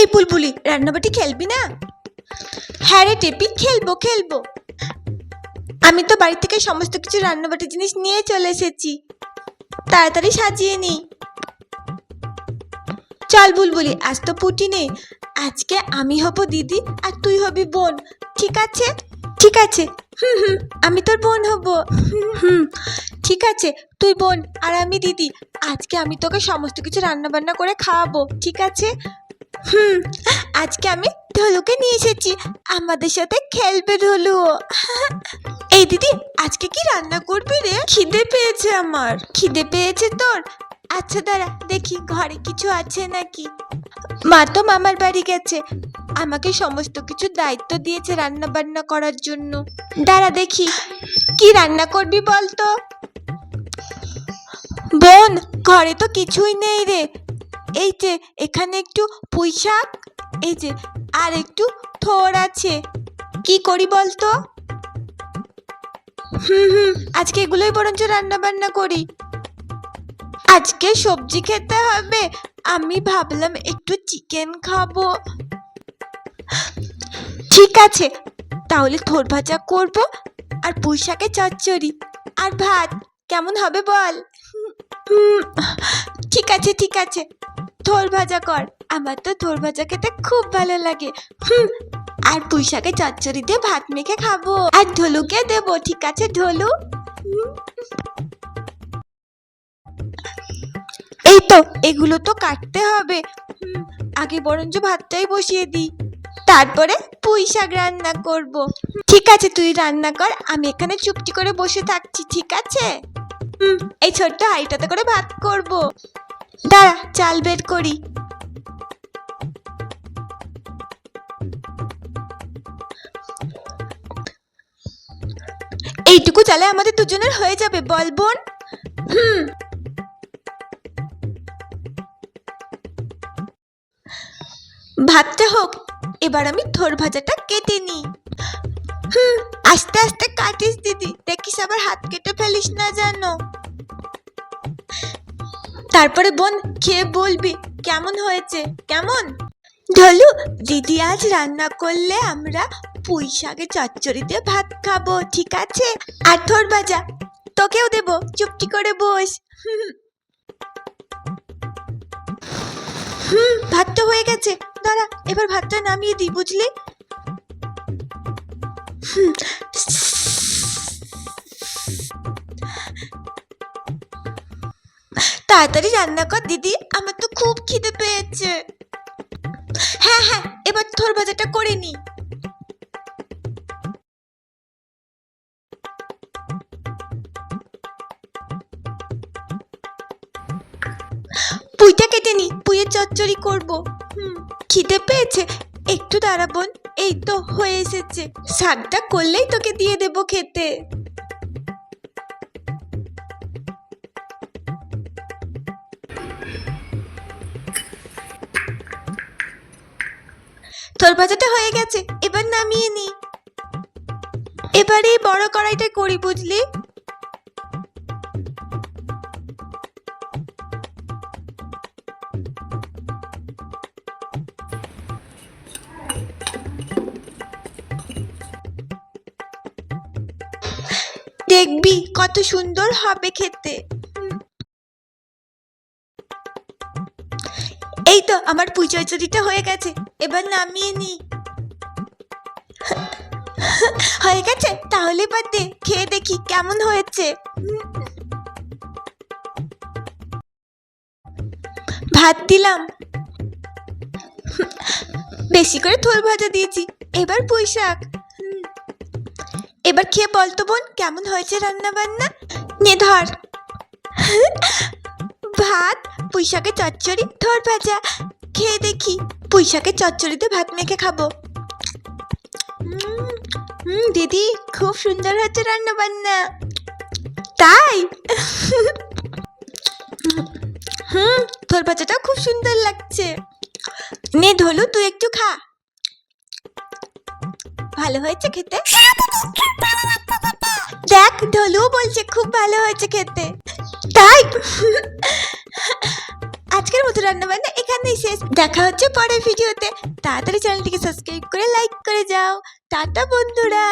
এই বুলবুলি, রান্নাবাটি খেলবি না? হ্যাঁ রে টেপি, খেলব খেলব। আমি তো বাড়ি থেকে সমস্ত কিছু রান্নাবাটি জিনিস নিয়ে চলে এসেছি। তাড়াতাড়ি সাজিয়ে নি। চল বুলবুলি, আজ তো পুটি নেই। আজকে আমি হব দিদি আর তুই হবি বোন, ঠিক আছে? ঠিক আছে। হুম হুম, আমি তোর বোন হব। হুম ঠিক আছে, তুই বোন আর আমি দিদি। আজকে আমি তোকে সমস্ত কিছু রান্না বান্না করে খাওয়াবো, ঠিক আছে? হুম, আজকে আমি ঢোলুকে নিয়ে এসেছি। আমাদের সাথে খেলবে ঢোলু এই দিদি, আজকে কি রান্না করবি রে? খিদে পেয়েছে আমার। খিদে পেয়েছে তোর? আচ্ছা দাঁড়া, দেখি ঘরে কিছু আছে নাকি? মা তো মামার বাড়ি গেছে। আমাকে সমস্ত কিছু দায়িত্ব দিয়েছে রান্না বান্না করার জন্য। দাঁড়া দেখি, কি রান্না করবি বল তো বোন, ঘরে তো কিছুই নেই রে। এই যে, এখানে একটু পুঁই শাক এই যে, আর একটু থোর আছে। কি করি বলতো? হুম হুম, আজকে এগুলোই বরঞ্চ রান্না বান্না করি। আজকে সবজি খেতে হবে। আমি ভাবলাম একটু চিকেন খাব। ঠিক আছে, তাহলে থোর ভাজা করব আর পুঁই শাকের চচ্চড়ি। আর ভাত, কেমন হবে বল? ঠিক আছে ঠিক আছে। থোর ভাজা কর। আমার তো থোর ভাজা খেতে খুব ভালো লাগে। হুম, আর পুঁই শাকের চচ্চড়ি দিয়ে ভাত মেখে খাব। আর ঢোলুকে দেবো, ঠিক আছে ঢোলু এই তো, এগুলো তো কাটতে হবে। আগে বরঞ্চ ভাতটাই বসিয়ে দিই। তারপরে পুঁই শাক রান্না করব। ঠিক আছে, তুই রান্না কর, আমি এখানে চুপটি করে বসে থাকছি, ঠিক আছে? এই ছোট্ট হাঁড়িটাতে করে ভাত করব। দাঁড়া, চাল বের করি। এইটুকু চালে আমাদের দুজনের হয়ে যাবে, বল বোন। হুম। ভাতটা হোক, এবার আমি থোর ভাজাটা কেটে নিই। হুম, আস্তে আস্তে কাটিস দিদি, দেখিস আবার হাত কেটে ফেলিস না জানো তারপরে বোন খেয়ে বলবি, কেমন হয়েছে? কেমন? ঢলু দিদি আজ রান্না করলে আমরা পুঁই শাকের চচ্চড়ি দিয়ে ভাত খাব, ঠিক আছে? আর থোর ভাজা, তোকেও দেবো, চুপটি করে বস। হুম হুম, ভাত তো হয়ে গেছে। দাঁড়া, এবার ভাতটা নামিয়ে দিই, বুঝলি? হুম। তাড়াতাড়ি রান্না কর, দিদি। আমার তো খুব খিদে পেয়েছে। হ্যাঁ হ্যাঁ এবার থোর ভাজাটা করে নি। পুইটা কেটে নি, পুইয়ের চচ্চড়ি করব। হুম, খিদে পেয়েছে। একটু দাঁড়াবোন এই তো হয়ে এসেছে। শাকটা করলেই তোকে দিয়ে দেব খেতে। তোর ভাজাটা হয়ে গেছে, এবার নামিয়ে নি। এবারে বড় কড়াইটা করি, বুঝলি? দেখবি কত সুন্দর হবে খেতে। তো, আমার পুজো চুরিটা হয়ে গেছে। এবার নামিয়ে নি। হয়ে গেছে? তাহলে এবার দে, খেয়ে দেখি কেমন হয়েছে। ভাত দিলাম। বেশি করে থোর ভাজা দিয়েছি। এবার পুঁই শাক। এবার খেয়ে বলতো বোন, কেমন হয়েছে রান্না বান্না নে ধর। ভাত? পুঁই শাকের চচ্চড়ি থোর ভাজা। খেয়ে দেখি পুঁই শাকের চচ্চড়িতে ভাত মেখে খাব। হুম দিদি, খুব সুন্দর হচ্ছে রান্না বান্না তাই? হুম থোর ভাজাটাও খুব সুন্দর লাগছে। নে ধলু, তুই একটু খা। ভালো হয়েছে খেতে? দেখ ধলু বলছে খুব ভালো হয়েছে খেতে। তাই? মতো রান্না বান্না এখানেই শেষ। দেখা হচ্ছে পরের ভিডিওতে। তাড়াতাড়ি চ্যানেলটিকে সাবস্ক্রাইব করে লাইক করে যাও। টাটা বন্ধুরা।